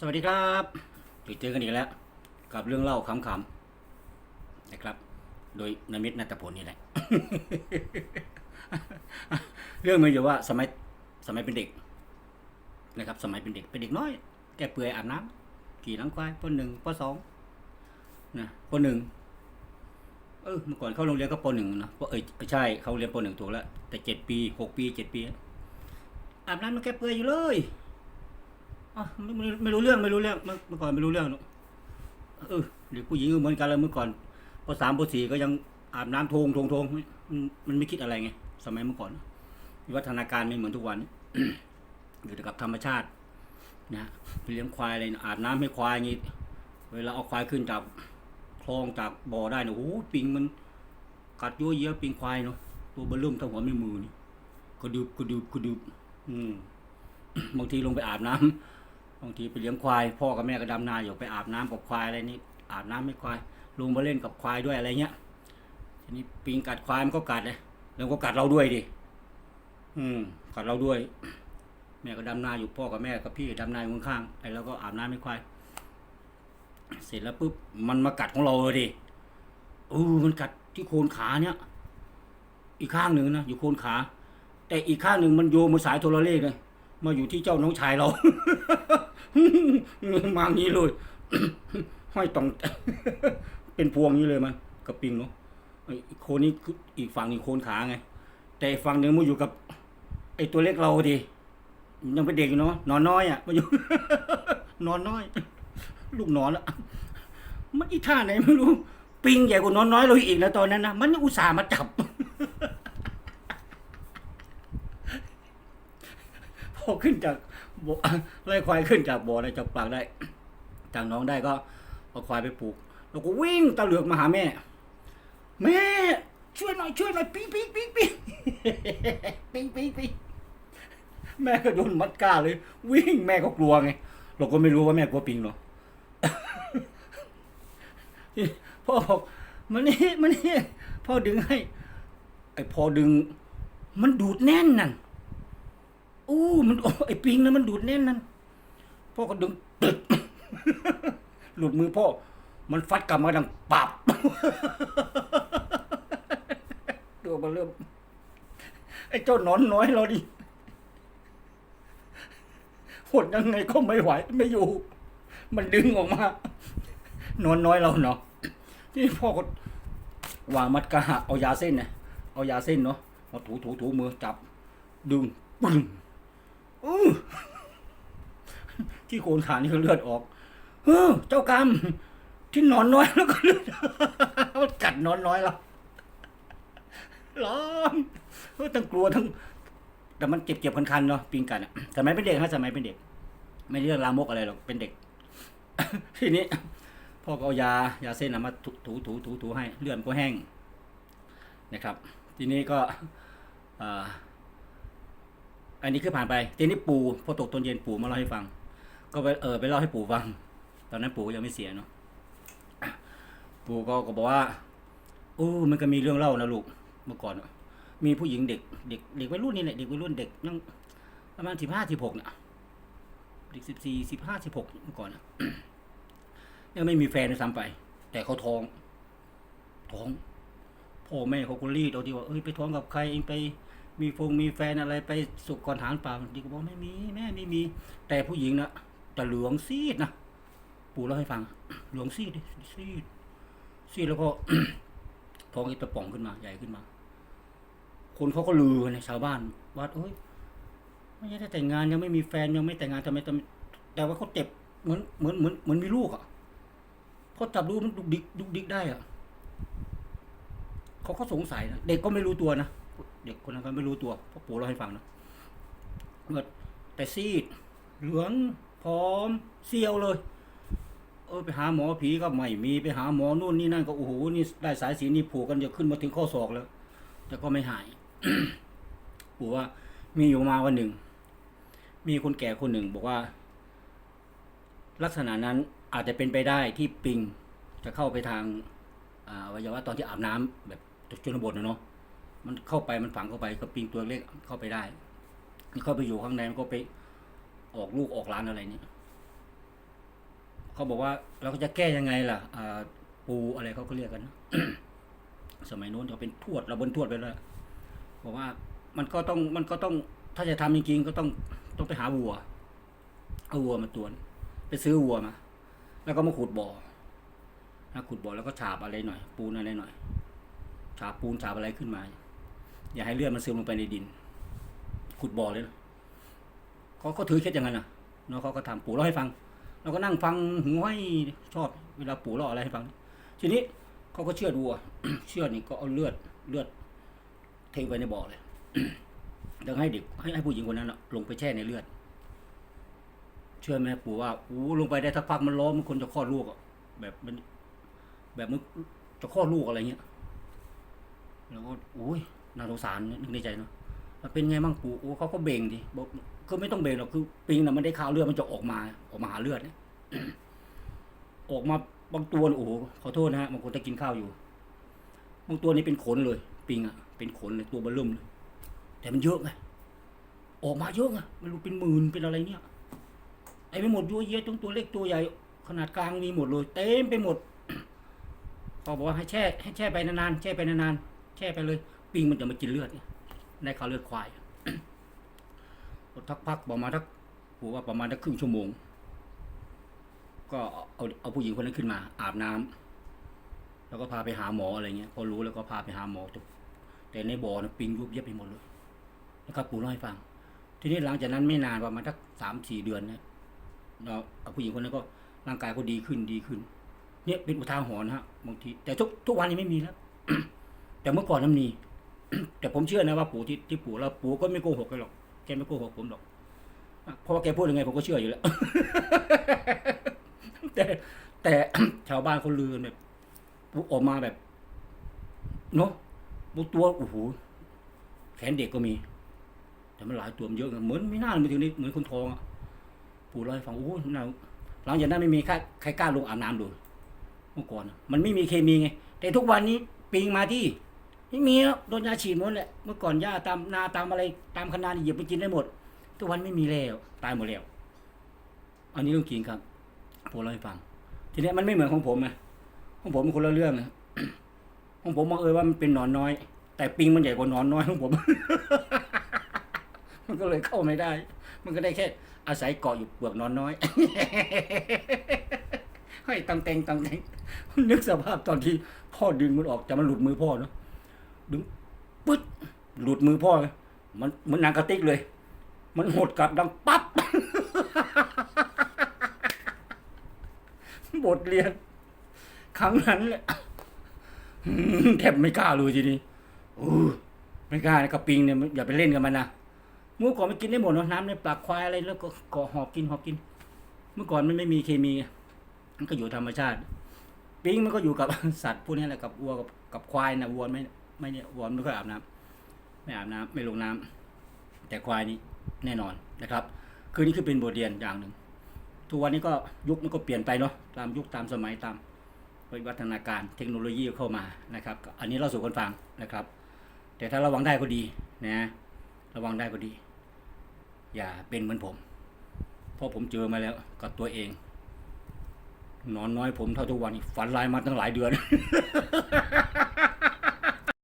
สวัสดีครับเจอกันอีกแล้ว กับเรื่องเล่าขำๆนะครับ โดยนมิตรนัตพลนี่แหละ เรื่องมันอยู่ว่าสมัยสมัยเป็นเด็ก นะครับ สมัยเป็นเด็กเป็นเด็กน้อย แกเปลือยอาบน้ำขี่หลังควายปหนึ่งปสองนะปหนึ่งเออเมื่อก่อนเข้าโรงเรียนก็ปหนึ่งนะเออใช่เขาเรียนปหนึ่งถูกแล้วแต่เจ็ดปีหกปีเจ็ดปี อาบน้ำมันแกเปลือยอยู่เลย อะไม่ไม่ไม่รู้เรื่องไม่รู้เรื่องเมื่อเมื่อก่อนไม่รู้เรื่องหรอกเออเด็กผู้หญิงก็เหมือนกันแล้วเมื่อก่อนปสามปสี่ก็ยังอาบน้ำทงทงทงมันมันไม่คิดอะไรไงสมัยเมื่อก่อนวิวัฒนาการไม่เหมือนทุกวันอยู่แต่กับธรรมชาตินะไปเลี้ยงควายอะไรอาบน้ำให้ควายงี้ เวลาเอาควายขึ้นจากคลองจากบ่อได้เนี่ยโอ้โหปิงมันกัดยั่วเยี้ยปิงควายเนาะตัวเบลลุ่มเท่าหัวแม่มือนี่กระดึบกระดึบกระดึบอืมบางทีลงไปอาบน้ำ บางทีไปเลี้ยงควาย พ่อกับแม่ก็ดำนาอยู่ไปอาบน้ำกับควายอะไรนี่อาบน้ำให้ควายลงมาเล่นกับควายด้วยอะไรเงี้ยทีนี้ปิงกัดควายมันก็กัดเลยแล้วก็กัดเราด้วยดิอืมกัดเราด้วย แม่ก็ดำนาอยู่พ่อกับแม่กับพี่ดำนาอยู่ข้างๆไอ้เราก็อาบน้ำให้ควายเสร็จแล้วปุ๊บมันมากัดของเราเลยดิเออมันกัดที่โคนขาเนี่ย อีกข้างหนึ่งนะอยู่โคนขา แต่อีกข้างหนึ่งมันโยมมาสายโทรเลขเลยมาอยู่ที่เจ้าน้องชายเรา มาอย่างนี้เลยห้อยตอง เป็นพวงนี้เลยมันกับปิงเนาะไอ้โคนนี้อีกฝั่งนี้โคนขาไง แต่อีกฝั่งหนึ่งมันอยู่กับ ไอ้ตัวเล็กเราดิยังเป็นเด็กอยู่เนาะนอนน้อยอะมาอยู่ นอนน้อย ลูกนอนละมันอีท่าไหนไม่รู้ ปิงใหญ่กว่านอนน้อยเราอีกนะตอนนั้นนะมันยังอุตส่าห์มาจับพอขึ้นจากบ่อ ไล่ควายขึ้นจากบ่อได้จากปากได้จากน้องได้ก็เอาควายไปปลูก แล้วก็วิ่งตะเหลือกมาหาแม่ แม่ ช่วยหน่อยช่วยหน่อยปิ๊งปิ๊งปิ๊งปิ๊งปิ๊งปิ๊งปิ๊งแม่ก็โดนมัดก้าเลย วิ่งแม่ก็กลัวไงเราก็ไม่รู้ว่าแม่กลัวปิงหรอพ่อบอกมันนี่มันนี่พ่อดึงให้ไอ้พอดึง มันดูดแน่นนั่น อู้มันโอ้ไอ้ปิงนะมันดูดแน่นนั่นพ่อก็ดึงตึกหลุดมือพ่อ มันฟัดกลับมาดังปับตัวมันเริ่ม ไอ้เจ้าหนอนน้อยเราดิหดยังไงก็ไม่ไหว ไม่อยู่ มันดึงออกมา นอนน้อยเราเนาะที่พ่อก็วางมัดกะเอายาเส้นเนี่ยเอายาเส้นเนาะมาถูถูถูมือจับดึงปึ้ง ที่โคนขานี่ก็เลือดออกเฮ้อเจ้ากรรมที่นอนน้อยแล้วก็เลือดมันกัดนอนน้อยเราร้องเฮ้ยทั้งกลัวทั้ง แต่มันเจ็บเจ็บคันๆเนาะปิงกัดอะสมัยเป็นเด็กฮะสมัยเป็นเด็ก ไม่เรื่องลามกอะไรหรอกเป็นเด็ก ทีนี้พ่อก็เอายายาเส้นมาถูถูถูถูถูให้เลือดมันก็แห้งนะครับ ทีนี้ก็อ่า อันนี้คือผ่านไปทีนี้ปู่พอตกตอนเย็นปู่มาเล่าให้ฟัง ก็ไปเออไปเล่าให้ปู่ฟัง ตอนนั้นปู่ยังไม่เสียเนาะปู่ก็ก็บอกว่าโอ้มันก็มีเรื่องเล่านะลูกเมื่อก่อนมีผู้หญิงเด็กเด็กเด็กวัยรุ่นนี่แหละเด็กวัยรุ่นเด็กยังประมาณสิบห้าสิบหกเนี่ยเด็กสิบสี่สิบห้าสิบหกเมื่อก่อนอะยังไม่มีแฟนเลยซ้ำไป แต่เขาท้อง ท้องพ่อแม่เขาก็รีดเอาที่ว่าเอ้ยไปท้องกับใครเองไป มีฟงมีแฟนอะไรไปสุกก่อนฐานเปล่าดีก็บอกไม่มีแม่ไม่มี แต่ผู้หญิงนะจะเหลืองซีดนะปู่เล่าให้ฟังเหลืองซีดซีดซีดแล้วก็ท้องอีตะป่องขึ้นมา ใหญ่ขึ้นมา คนเขาก็ลือกันในชาวบ้านว่าเอ้ยไม่ได้แต่งงานยังไม่มีแฟนยังไม่แต่งงานทำไมทำไมแต่ว่าเขาเจ็บเหมือนเหมือนเหมือนเหมือนมีลูกอะเขาจับลูกมันดุกดิกดุกดิกได้อะเขาก็สงสัยนะเด็กก็ไม่รู้ตัวนะ เด็กคนนั้นก็ไม่รู้ตัวเพราะปู่เล่าให้ฟังนะเมื่อแต่ซีด เหลืองพร้อมเซียวเลย เออไปหาหมอผีก็ไม่มีไปหาหมอนู่นนี่นั่นก็โอ้โหนี่ได้สายสีนี่ผูกกันจะขึ้นมาถึงข้อศอกแล้ว แต่ก็ไม่หายปู่ว่ามีอยู่มาวันหนึ่ง มีคนแก่คนหนึ่งบอกว่า ลักษณะนั้นอาจจะเป็นไปได้ที่ปิงจะเข้าไปทางอวัยวะตอนที่อาบน้ำแบบชนบทนะเนาะ มันเข้าไปมันฝังเข้าไปกับปิงตัวเล็กเข้าไปได้ มันเข้าไปอยู่ข้างในมันก็ไปออกลูกออกล้านอะไรนี่เขาบอกว่าเราก็จะแก้ยังไงล่ะอปูอะไรเขาก็เรียกกัน สมัยนู้นเขาเป็นทวดเราบนทวดไปแล้วบอกว่ามันก็ต้องมันก็ต้องถ้าจะทำจริงๆก็ต้องต้องไปหาวัว เอาวัวมาตวนไปซื้อวัวมา แล้วก็มาขุดบ่อนะขุดบ่อแล้วก็ฉาบอะไรหน่อย ปูนอะไรหน่อยฉาบปูนฉาบอะไรขึ้นมา อย่าให้เลือดมันซึมลงไปในดิน ขุดบ่อเลยเขาก็ถือเคล็ดอย่างนั้นนะเนาะเขาก็ทำปู่เล่าให้ฟัง เราก็นั่งฟังหูห้อยชอบเวลาปู่เล่าอะไรให้ฟัง ทีนี้เขาก็เชื่อดวัวเชื่อนี่ก็เอาเลือดเลือดเทไปในบ่อเลยแล้วให้เด็กให้ให้ผู้หญิงคนนั้นลงไปแช่ในเลือด เชื่อไหมปู่ว่าโอ้ลงไปได้สักพักมันร้อนมันคนจะคลอดลูกอะแบบมันแบบมันจะคลอดลูกอะไรเงี้ยแล้วก็โอ้ย น่าสงสารนึกในใจเนาะเป็นไงบ้างปู่โอ้เขาก็เบ่งดิบอกคือไม่ต้องเบ่งหรอกคือปิงน่ะมันได้ข่าวเลือดมันจะออกมาออกมาหาเลือดเนี่ยออกมาบางตัวโอ้โหขอโทษนะฮะบางคนจะกินข้าวอยู่บางตัวนี่เป็นขนเลย ปิงอะเป็นขนเลยตัวเบลลุ่มเลยแต่มันเยอะไงออกมาเยอะไงไม่รู้เป็นหมื่นเป็นอะไรเนี่ยไอ้ไม่หมดยั่วเยอะทั้งตัวเล็กตัวใหญ่ขนาดกลางมีหมดเลยเต็มไปหมดเขาบอกว่าให้แช่ให้แช่ไปนานๆแช่ไปนานๆแช่ไปเลย ปิงมันจะมากินเลือดเนี่ยได้ข่าวเลือดควายทักพักประมาณทักผมว่าประมาณทักครึ่งชั่วโมง ก็เอาเอาผู้หญิงคนนั้นขึ้นมา อาบน้ำแล้วก็พาไปหาหมออะไรเงี้ยพอรู้แล้วก็พาไปหาหมอทุกแต่ในบ่อนะปิงยุบเย็บไปหมดเลยนะครับปู่เล่าให้ฟัง ทีนี้หลังจากนั้นไม่นานประมาณทักสามสี่เดือนเนี่ยเราเอาผู้หญิงคนนั้นก็ร่างกายก็ดีขึ้นดีขึ้น เนี่ยเป็นอุทาหรณ์นฮะบางที แต่ทุกทุกวันนี้ไม่มีแล้วแต่เมื่อก่อนนั้นมี แต่ผมเชื่อนะว่าปู่ที่ที่ปู่แล้วปู่ก็ไม่โกหกกันหรอกแกไม่โกหกผมหรอกเพราะว่าแกพูดยังไงผมก็เชื่ออยู่แล้ว แต่แต่ชาวบ้านเขาลือนแบบปู่ออกมาแบบเนาะบุตัวโอ้โหแขนเด็กก็มี แต่มันหลายตัวมันเยอะไงเหมือนไม่น่ามันถึงนี่เหมือนคนทองอะปู่เล่าให้ฟังโอ้ยน่าหลังจากนั้นไม่มีใครกล้าลงอาบน้ำดูเมื่อก่อนมันไม่มีเคมีไง แต่ทุกวันนี้ปิงมาที่ ไม่มีโดนยาฉีดหมดแหละเมื่อก่อนหญ้าตามนาตามอะไรตามคณะนี่เหยียบไปกินได้หมด ทุกวันไม่มีแล้วตายหมดแล้ว อันนี้เรื่องจริงครับผมเล่าให้ฟัง ทีนี้มันไม่เหมือนของผมไงของผมมันคนละเรื่องนะของผมบังเอิญว่ามันเป็นหนอนน้อย แต่ปิงมันใหญ่กว่าหนอนน้อยของผม มันก็เลยเข้าไม่ได้ มันก็ได้แค่ อาศัยเกาะอยู่เปลือกนอนน้อยให้ตังเตงตังเตงนึกสภาพตอนที่พ่อดึงมันออกจะมันหลุดมือพ่อเนาะ ดึงปึ๊ดหลุดมือพ่อ มันมันนังกระติกเลย มันหดกลับดังปั๊บบทเรียน ครั้งนั้นแหละแทบไม่กล้าเลยทีนี้โอ้ไม่กล้านะกระปิงเนี่ยอย่าไปเล่นกับมันนะเมื่อก่อนมันกินได้หมดเนอะน้ำในปากควายอะไรแล้วก็เกาะหอบกินหอบกิน เมื่อก่อนมันไม่มีเคมีมันก็อยู่ธรรมชาติ ปิงมันก็อยู่กับสัตว์พวกนี้แหละกับวัวกับกับควายนะวัวไม่ ไม่เนี่ยวัวไม่ค่อยอาบน้ำไม่อาบน้ำไม่ลงน้ำแต่ควายนี่แน่นอนนะครับ คือนี่คือเป็นบทเรียนอย่างหนึ่งทุกวันนี้ก็ยุคมันก็เปลี่ยนไปเนาะตามยุคตามสมัยตามวิวัฒนาการเทคโนโลยีเข้ามานะครับ อันนี้เราสู่คนฟังนะครับ แต่ถ้าระวังได้ก็ดีนะ ระวังได้ก็ดี อย่าเป็นเหมือนผมเพราะผมเจอมาแล้วกับตัวเอง นอนน้อยผมเท่าทุกวันนี้ฝันลายมาตั้งหลายเดือน